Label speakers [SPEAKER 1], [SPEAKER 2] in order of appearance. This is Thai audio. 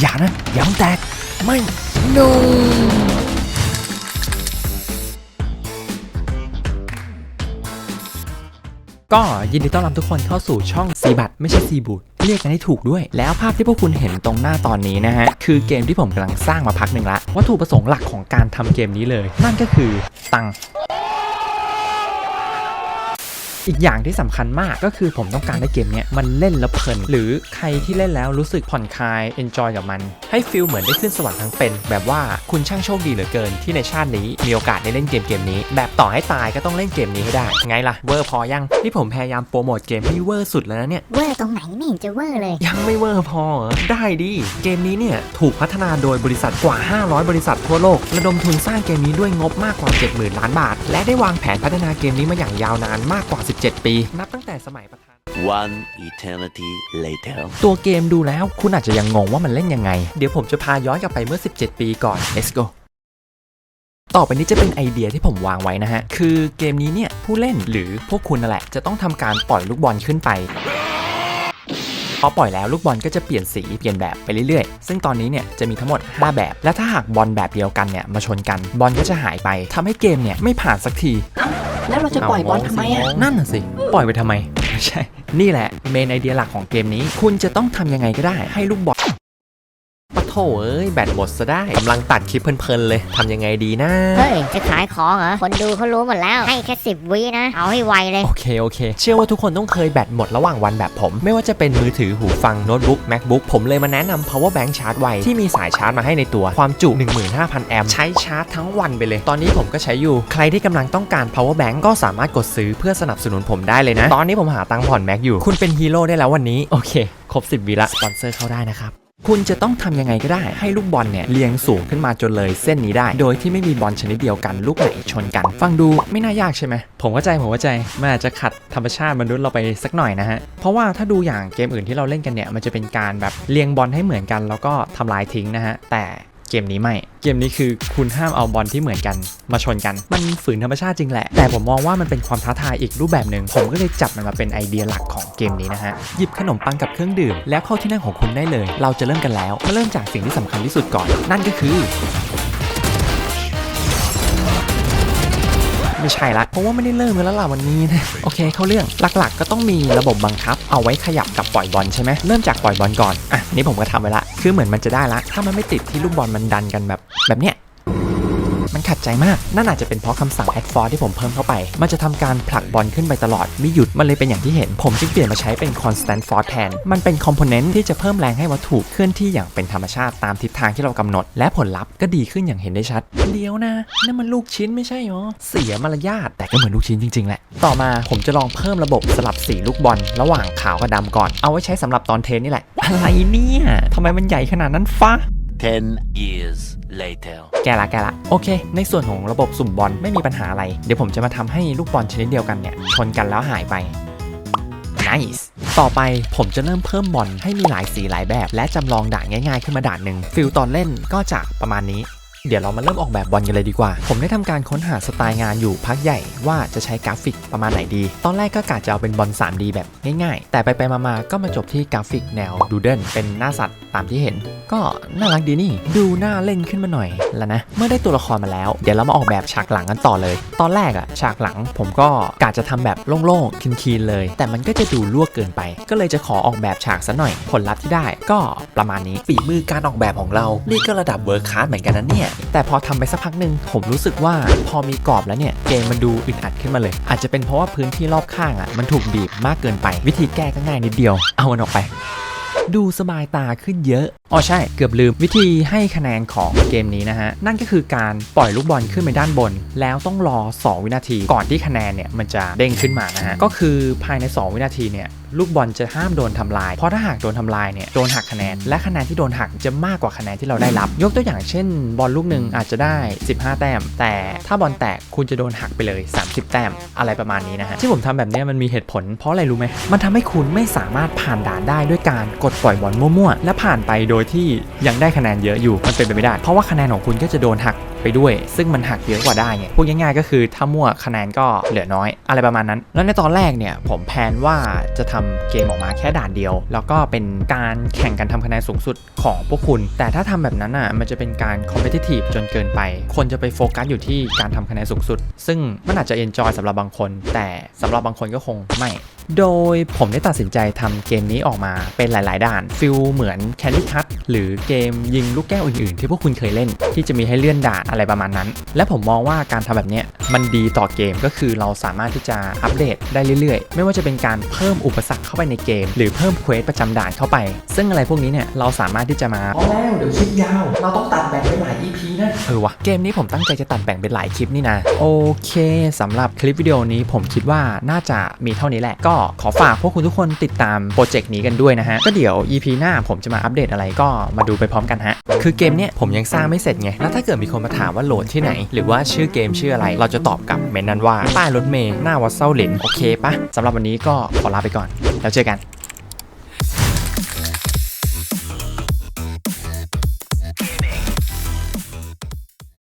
[SPEAKER 1] อย่านะ อย่ามันแตก ไม่ no ก็ยินดีต้อนรับทุกคนเข้าสู่ช่องซีบัตไม่ใช่ซีบูดเรียกกันให้ถูกด้วย แล้วภาพที่พวกคุณเห็นตรงหน้าตอนนี้นะฮะ คือเกมที่ผมกำลังสร้างมาพักหนึ่งละ วัตถุประสงค์หลักของการทำเกมนี้เลย นั่นก็คือตัง อีกอย่างที่สำคัญมากก็คือผมต้องการให้เกมเนี้ยมันเล่นแล้วเพลิน หรือใครที่เล่นแล้วรู้สึกผ่อนคลาย enjoy กับมัน ให้ฟีลเหมือนได้ขึ้นสวรรค์ทั้งเป็น แบบว่าคุณช่างโชคดีเหลือเกินที่ในชาตินี้มีโอกาสได้เล่นเกมเกมนี้ แบบต่อให้ตายก็ต้องเล่นเกมนี้ให้ได้ ไงล่ะเวอร์พอยังที่ผมพยายามโปรโมทเกมให้เวอร์สุดแล้วนะเนี่ย
[SPEAKER 2] เวอร์ตรงไหนไม่เห็นจะเวอร์เลย
[SPEAKER 1] ยังไม่เวอร์พอเหรอได้ดิเกมนี้เนี่ยถูกพัฒนาโดยบริษัทกว่า 500 บริษัททั่วโลกระดมทุนสร้างเกมนี้ด้วยงบมากกว่า 70,000 ล้านบาท และได้วางแผนพัฒนาเกมนี้มาอย่างยาวนานมากกว่า17 ปี นับตั้งแต่สมัยประธาน
[SPEAKER 3] One eternity later.
[SPEAKER 1] ตัวเกมดูแล้วคุณอาจจะยังงงว่ามันเล่นยังไง เดี๋ยวผมจะพาย้อนกลับไปเมื่อ 17 ปีก่อน let's go ต่อไปนี้จะเป็นไอเดียที่ผมวางไว้นะฮะ คือเกมนี้เนี่ยผู้เล่นหรือพวกคุณนั่นแหละ จะต้องทำการปล่อยลูกบอลขึ้นไปพอปล่อยแล้วลูกบอลก็จะเปลี่ยนสีเปลี่ยนแบบไปเรื่อยๆ ซึ่งตอนนี้เนี่ยจะมีทั้งหมด 5 แบบ และถ้าหากบอลแบบเดียวกันเนี่ยมาชนกันบอลก็จะหายไปทำให้เกมเนี่ยไม่ผ่านสักที
[SPEAKER 4] แล้วเราจะปล่อยบอลทำไมอะ
[SPEAKER 1] นั่นน่ะสิ ปล่อยไปทำไม ไม่ใช่ นี่แหละเมนไอเดียหลักของเกมนี้ คุณจะต้องทำยังไงก็ได้ให้ลูกบอล ถเอ้ยแบตหมดซะได้กำลังตัดคลิปเพลินๆเลยทำยังไงดีนะ
[SPEAKER 2] เฮ้ยจะขายของเหรอคนดูเขารู้หมดแล้วให้แค่สิบวินะ เอาให้ไวเลย
[SPEAKER 1] โอเคโอเค เชื่อว่าทุกคนต้องเคยแบตหมดระหว่างวันแบบผม ไม่ว่าจะเป็นมือถือหูฟังโน้ตบุ๊ก macbook ผมเลยมาแนะนำ power bank ชาร์จไวที่มีสายชาร์จมาให้ในตัวความจุ 15,000 แอมป์ใช้ชาร์จทั้งวันไปเลย ตอนนี้ผมก็ใช้อยู่ ใครที่กำลังต้องการ power bank ก็สามารถกดซื้อเพื่อสนับสนุนผมได้เลยนะ ตอนนี้ผมหาตังค์ผ่อน Mac อยู่ คุณเป็นฮีโร่ได้แล้ววันนี้โอเคครบ10วิละสปอนเซอร์เข้าได้นะครับ คุณจะต้องทำยังไงก็ได้ ให้ลูกบอลเนี่ยเลียงสูงขึ้นมาจนเลยเส้นนี้ได้ โดยที่ไม่มีบอลชนิดเดียวกันลูกไหนชนกัน ฟังดูไม่น่ายากใช่ไหมผมว่าใจผมว่าใจมันอาจจะขัดธรรมชาติมนุษย์เราไปสักหน่อยนะฮะ เพราะว่าถ้าดูอย่างเกมอื่นที่เราเล่นกันเนี่ยมันจะเป็นการแบบเลียงบอลให้เหมือนกัน แล้วก็ทำลายทิ้งนะฮะแต่ เกมนี้ไม่ เกมนี้คือคุณห้ามเอาบอลที่เหมือนกัน มาชนกัน มันฝืนธรรมชาติจริงแหละ แต่ผมมองว่ามันเป็นความท้าทายอีกรูปแบบหนึ่ง ผมก็เลยจับมันมาเป็นไอเดียหลักของเกมนี้นะฮะ หยิบขนมปังกับเครื่องดื่ม แล้วเข้าที่นั่งของคุณได้เลย เราจะเริ่มกันแล้ว มาเริ่มจากสิ่งที่สำคัญที่สุดก่อน นั่นก็คือ ไม่ใช่ละเพราะว่าไม่ได้เริ่มกันแล้วล่ะวันนี้นะโอเคเข้าเรื่องหลักๆ ก็ต้องมีระบบบังคับ เอาไว้ขยับกับปล่อยบอลใช่ไหมเริ่มจากปล่อยบอลก่อนอะนี่ผมก็ทำไว้ละคือเหมือนมันจะได้ละ ถ้ามันไม่ติดที่ลูกบอลมันดันกันแบบแบบเนี้ย ขัดใจมาก นั่นอาจจะเป็นเพราะคำสั่ง add force ที่ผมเพิ่มเข้าไป มันจะทำการผลักบอลขึ้นไปตลอดไม่หยุดมันเลยเป็นอย่างที่เห็น ผมจึงเปลี่ยนมาใช้เป็น constant force แทน มันเป็น component ที่จะเพิ่มแรงให้วัตถุเคลื่อนที่อย่างเป็นธรรมชาติตามทิศทางที่เรากำหนด และผลลัพธ์ก็ดีขึ้นอย่างเห็นได้ชัดเดียวนะนั่นมันลูกชิ้นไม่ใช่หรอเสียมารยาทแต่ก็เหมือนลูกชิ้นจริงๆแหละต่อมาผมจะลองเพิ่มระบบสลับสีลูกบอลระหว่างขาวกับดำก่อนเอาไว้ใช้สำหรับตอนเทนนี่แหละ อะไรเนี่ยทำไมมันใหญ่ขนาดนั้นฟ้า
[SPEAKER 3] 10 years later.
[SPEAKER 1] แกละแกละโอเค ในส่วนของระบบสุ่มบอลไม่มีปัญหาอะไร เดี๋ยวผมจะมาทำให้ลูกบอลชนิดเดียวกันเนี่ย ชนกันแล้วหายไป nice ต่อไปผมจะเริ่มเพิ่มบอลให้มีหลายสีหลายแบบ และจำลองด่านง่ายๆขึ้นมาด่านหนึ่งฟิลตอนเล่นก็จะประมาณนี้ เดี๋ยวเรามาเริ่มออกแบบบอลกันเลยดีกว่า ผมได้ทำการค้นหาสไตล์งานอยู่พักใหญ่ว่าจะใช้กราฟิกประมาณไหนดี ตอนแรกก็กะจะเอาเป็นบอล 3D แบบง่ายๆ แต่ไปไปๆมาๆก็มาจบที่กราฟิกแนวดูเดิลเป็นหน้าสัตว์ตามที่เห็น ก็น่ารักดีนี่ ดูน่าเล่นขึ้นมาหน่อยแล้วนะ เมื่อได้ตัวละครมาแล้ว เดี๋ยวเรามาออกแบบฉากหลังกันต่อเลย ตอนแรกอะฉากหลังผมก็กะจะทำแบบโล่งๆคีนๆเลย แต่มันก็จะดูลวกเกินไป ก็เลยจะขอออกแบบฉากซะหน่อย ผลลัพธ์ที่ได้ ก็ประมาณนี้ฝีมือการออกแบบของเรา นี่ก็ระดับเวิร์คคลาสเหมือนกันนะเนี่ยแต่พอทำไปสักพักหนึ่งผมรู้สึกว่าพอมีกรอบแล้วเนี่ยเกมมันดูอึดอัดขึ้นมาเลย อาจจะเป็นเพราะว่าพื้นที่รอบข้างอะมันถูกบีบมากเกินไป วิธีแก้ก็ง่ายนิดเดียว เอามันออกไป ดูสบายตาขึ้นเยอะ อ๋อใช่เกือบลืมวิธีให้คะแนนของเกมนี้นะฮะ นั่นก็คือการปล่อยลูกบอลขึ้นไปด้านบน แล้วต้องรอ 2 วินาที ก่อนที่คะแนนเนี่ยมันจะเด้งขึ้นมานะฮะ ก็คือภายใน 2 วินาทีเนี่ยลูกบอลจะห้ามโดนทำลาย เพราะถ้าหากโดนทำลายเนี่ยโดนหักคะแนน และคะแนนที่โดนหักจะมากกว่าคะแนนที่เราได้รับ ยกตัวอย่างเช่น บอลลูกหนึ่งอาจจะได้ 15 แต้ม แต่ถ้าบอลแตกคุณจะโดนหักไปเลย 30 แต้ม อะไรประมาณนี้นะฮะ ที่ผมทำแบบนี้มันมีเหตุผล เพราะอะไรรู้ไหมมันทำให้คุณไม่สามารถผ่านด่านได้ด้วยการกดปล่อยบอลมั่วๆ และผ่านไปโดยที่ยังได้คะแนนเยอะอยู่มันเป็นไปไม่ได้ เพราะว่าคะแนนของคุณก็จะโดนหักไปด้วย ซึ่งมันหักเยอะกว่าได้ไงพูดง่ายๆก็คือถ้ามั่วคะแนนก็เหลือน้อย อะไรประมาณนั้น แล้วในตอนแรกเนี่ยผมแพลนว่าจะทำเกมออกมาแค่ด่านเดียว แล้วก็เป็นการแข่งกันทำคะแนนสูงสุดของพวกคุณ แต่ถ้าทำแบบนั้นอะมันจะเป็นการ competitive จนเกินไป คนจะไปโฟกัสอยู่ที่การทำคะแนนสูงสุด ซึ่งมันอาจจะ enjoy สำหรับบางคน แต่สำหรับบางคนก็คงไม่โดยผมได้ตัดสินใจทำเกมนี้ออกมาเป็นหลาย ๆ ด่านฟิลเหมือน Candy Crush หรือเกมยิงลูกแก้วอื่น ๆ ที่พวกคุณเคยเล่น ที่จะมีให้เลื่อนด่านอะไรประมาณนั้น และผมมองว่าการทำแบบนี้มันดีต่อเกมก็คือเราสามารถที่จะอัปเดตได้เรื่อยๆ ไม่ว่าจะเป็นการเพิ่มอุปสรรคเข้าไปในเกม หรือเพิ่มเควสประจำด่านเข้าไป ซึ่งอะไรพวกนี้เนี่ยเราสามารถที่จะมาอ๋อแล้วเดี๋ยวคลิปยาว เราต้องตัดแบ่งเป็นหลาย EP นะเออวะเกมนี้ผมตั้งใจจะตัดแบ่งเป็นหลายคลิปนี่นะโอเคสำหรับคลิปวิดีโอนี้ผมคิดว่าน่าจะมีเท่านี้แหละ ก็ขอฝากพวกคุณทุกคนติดตามโปรเจกต์นี้กันด้วยนะฮะก็เดี๋ยว EP หน้าผมจะมาอัปเดตอะไรก็มาดูไปพร้อมกันฮะคือเกมเนี้ยผมยังสร้างไม่เสร็จไงแล้วถ้าเกิดมีคนมาถามว่าโหลดที่ไหน หรือว่าชื่อเกมชื่ออะไร เราจะตอบกลับเมนนั้นว่าป้ายรถเมย์หน้าวัดเส้าหลินโอเคปะสำหรับวันนี้ก็ขอลาไปก่อน แล้วเจอกัน